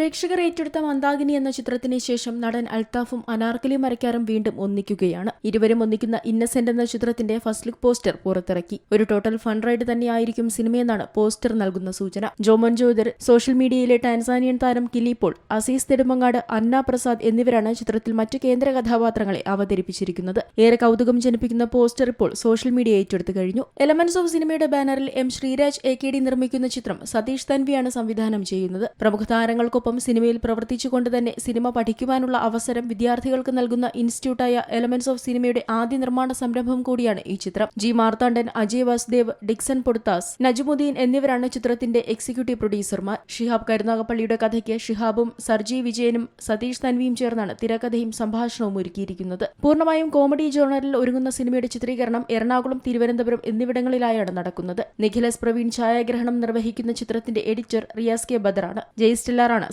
പ്രേക്ഷകർ ഏറ്റെടുത്ത മന്ദാകിനി എന്ന ചിത്രത്തിന് ശേഷം നടൻ അൽത്താഫും അനാർക്കലി മരക്കാരും വീണ്ടും ഒന്നിക്കുകയാണ്. ഇരുവരും ഒന്നിക്കുന്ന ഇന്നസെന്റ് എന്ന ചിത്രത്തിന്റെ ഫസ്റ്റ് ലുക്ക് പോസ്റ്റർ പുറത്തിറക്കി. ഒരു ടോട്ടൽ ഫണ്ട് റൈഡ് തന്നെയായിരിക്കും സിനിമയെന്നാണ് പോസ്റ്റർ നൽകുന്ന സൂചന. ജോമൻ ജോദർ സോഷ്യൽ മീഡിയയിലെ ടാൻസാനിയൻ താരം കിലിപ്പോൾ അസീസ് നെടുമങ്ങാട് അന്ന പ്രസാദ് എന്നിവരാണ് ചിത്രത്തിൽ മറ്റു കേന്ദ്ര കഥാപാത്രങ്ങളെ അവതരിപ്പിച്ചിരിക്കുന്നത്. ഏറെ കൗതുകം ജനിപ്പിക്കുന്ന പോസ്റ്റർ ഇപ്പോൾ സോഷ്യൽ മീഡിയ ഏറ്റെടുത്തു കഴിഞ്ഞു. എലമെന്റ്സ് ഓഫ് സിനിമയുടെ ബാനറിൽ M Sreeraj A K D നിർമ്മിക്കുന്ന ചിത്രം സതീഷ് തൻവിയാണ് സംവിധാനം ചെയ്യുന്നത്. പ്രമുഖ താരങ്ങൾക്കൊപ്പം സിനിമയിൽ പ്രവർത്തിച്ചുകൊണ്ട് തന്നെ സിനിമ പഠിക്കുവാനുള്ള അവസരം വിദ്യാർത്ഥികൾക്ക് നൽകുന്ന ഇൻസ്റ്റിറ്റ്യൂട്ടായ എലമെന്റ്സ് ഓഫ് സിനിമയുടെ ആദ്യ നിർമ്മാണ സംരംഭം കൂടിയാണ് ഈ ചിത്രം. ജി മാർത്താണ്ഡൻ അജയ് വാസുദേവ് ഡിക്സൺ പൊടുത്താസ് നജുമുദ്ദീൻ എന്നിവരാണ് ചിത്രത്തിന്റെ എക്സിക്യൂട്ടീവ് പ്രൊഡ്യൂസർമാർ ഷിഹാബ് കരുനാഗപ്പള്ളിയുടെ കഥയ്ക്ക് ഷിഹാബും സർജി വിജയനും സതീഷ് തൻവിയും ചേർന്നാണ് തിരക്കഥയും സംഭാഷണവും ഒരുക്കിയിരിക്കുന്നത്. പൂർണമായും കോമഡി ജോണറിൽ ഒരുങ്ങുന്ന സിനിമയുടെ ചിത്രീകരണം എറണാകുളം തിരുവനന്തപുരം എന്നിവിടങ്ങളിലായാണ് നടക്കുന്നത്. നിഖിലസ് പ്രവീൺ ഛായാഗ്രഹണം നിർവഹിക്കുന്ന ചിത്രത്തിന്റെ എഡിറ്റർ റിയാസ് കെ. ബദറാണ്. ജയ് സ്റ്റില്ലാറാണ്